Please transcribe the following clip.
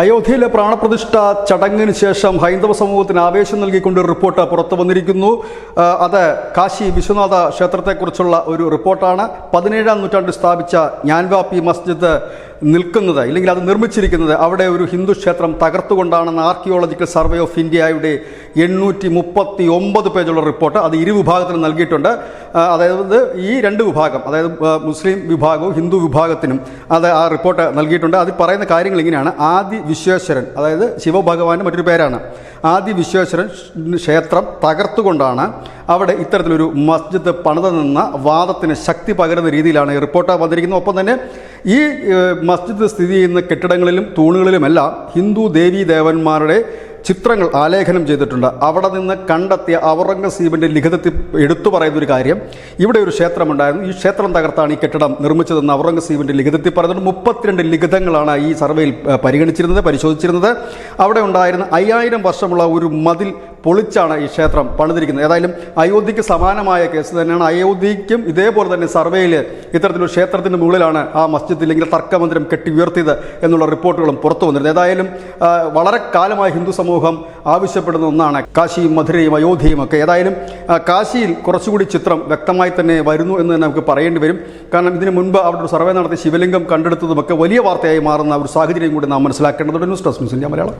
അയോധ്യയിലെ പ്രാണപ്രതിഷ്ഠ ചടങ്ങിന് ശേഷം ഹൈന്ദവ സമൂഹത്തിന് ആവേശം നൽകിക്കൊണ്ട് റിപ്പോർട്ട് പുറത്തു വന്നിരിക്കുന്നു. അത് കാശി വിശ്വനാഥ ക്ഷേത്രത്തെക്കുറിച്ചുള്ള ഒരു റിപ്പോർട്ടാണ്. പതിനേഴാം നൂറ്റാണ്ടിൽ സ്ഥാപിച്ച ജ്ഞാൻവാപ്പി മസ്ജിദ് നിൽക്കുന്നത് ഇല്ലെങ്കിൽ അത് നിർമ്മിച്ചിരിക്കുന്നത് അവിടെ ഒരു ഹിന്ദു ക്ഷേത്രം തകർത്തുകൊണ്ടാണെന്ന് ആർക്കിയോളജിക്കൽ സർവേ ഓഫ് ഇന്ത്യയുടെ എണ്ണൂറ്റി മുപ്പത്തി ഒമ്പത് പേജുള്ള റിപ്പോർട്ട് അത് ഇരു വിഭാഗത്തിനും നൽകിയിട്ടുണ്ട്. അതായത് ഈ രണ്ട് വിഭാഗം അതായത് മുസ്ലിം വിഭാഗവും ഹിന്ദു വിഭാഗത്തിനും അത് ആ റിപ്പോർട്ട് നൽകിയിട്ടുണ്ട്. അതിൽ പറയുന്ന കാര്യങ്ങൾ ഇങ്ങനെയാണ്. ആദി വിശ്വേശ്വരൻ അതായത് ശിവഭഗവാന്റെ മറ്റൊരു പേരാണ്. ആദി വിശ്വേശ്വരൻ ക്ഷേത്രം തകർത്തുകൊണ്ടാണ് അവിടെ ഇത്തരത്തിലൊരു മസ്ജിദ് പണിതെന്ന വാദത്തിന് ശക്തി പകരുന്ന രീതിയിലാണ് ഈ റിപ്പോർട്ട് വന്നിരിക്കുന്നത്. ഒപ്പം തന്നെ ഈ മസ്ജിദ് സ്ഥിതി ചെയ്യുന്ന കെട്ടിടങ്ങളിലും തൂണുകളിലുമെല്ലാം ഹിന്ദു ദേവീ ദേവന്മാരുടെ ചിത്രങ്ങൾ ആലേഖനം ചെയ്തിട്ടുണ്ട്. അവിടെ നിന്ന് കണ്ടെത്തിയ ഔറംഗസീബിന്റെ ലിഖിതത്തിൽ എടുത്തു പറയുന്ന ഒരു കാര്യം. ഇവിടെ ഒരു ക്ഷേത്രമുണ്ടായിരുന്നു. ഈ ക്ഷേത്രം തകർത്താണ് ഈ കെട്ടിടം നിർമ്മിച്ചതെന്ന് ഔറംഗസീബിന്റെ ലിഖിതത്തിൽ പറയുന്നുണ്ട്. മുപ്പത്തിരണ്ട് ലിഖിതങ്ങളാണ് ഈ സർവേയിൽ പരിഗണിച്ചിരുന്നത് പരിശോധിച്ചിരുന്നത്. അവിടെ ഉണ്ടായിരുന്ന അയ്യായിരം വർഷമുള്ള ഒരു മതിൽ പൊളിച്ചാണ് ഈ ക്ഷേത്രം പണിതിരിക്കുന്നത്. ഏതായാലും അയോധ്യയ്ക്ക് സമാനമായ കേസ് തന്നെയാണ്. അയോധ്യയ്ക്കും ഇതേപോലെ തന്നെ സർവേയിൽ ഇത്തരത്തിലൊരു ക്ഷേത്രത്തിന്റെ മുകളിലാണ് ആ മസ്ജിദ് ഇല്ലെങ്കിൽ തർക്കമന്ദിരം കെട്ടി ഉയർത്തിയത് എന്നുള്ള റിപ്പോർട്ടുകളും പുറത്തു വന്നിരുന്നത് ഏതായാലും വളരെ കാലമായി ഹിന്ദു സമൂഹം ആവശ്യപ്പെടുന്ന ഒന്നാണ് കാശിയും മധുരയും അയോധ്യയും ഒക്കെ. ഏതായാലും കാശിയിൽ കുറച്ചുകൂടി ചിത്രം വ്യക്തമായി തന്നെ വരുന്നു എന്ന് തന്നെ നമുക്ക് പറയേണ്ടി വരും. കാരണം ഇതിനു മുൻപ് അവിടെ ഒരു സർവേ നടത്തി ശിവലിംഗം കണ്ടെടുത്തതുമൊക്കെ വലിയ വാർത്തയായി മാറുന്ന ഒരു സാഹചര്യം കൂടി നാം മനസ്സിലാക്കേണ്ടതുണ്ട്. News desk Malayalam.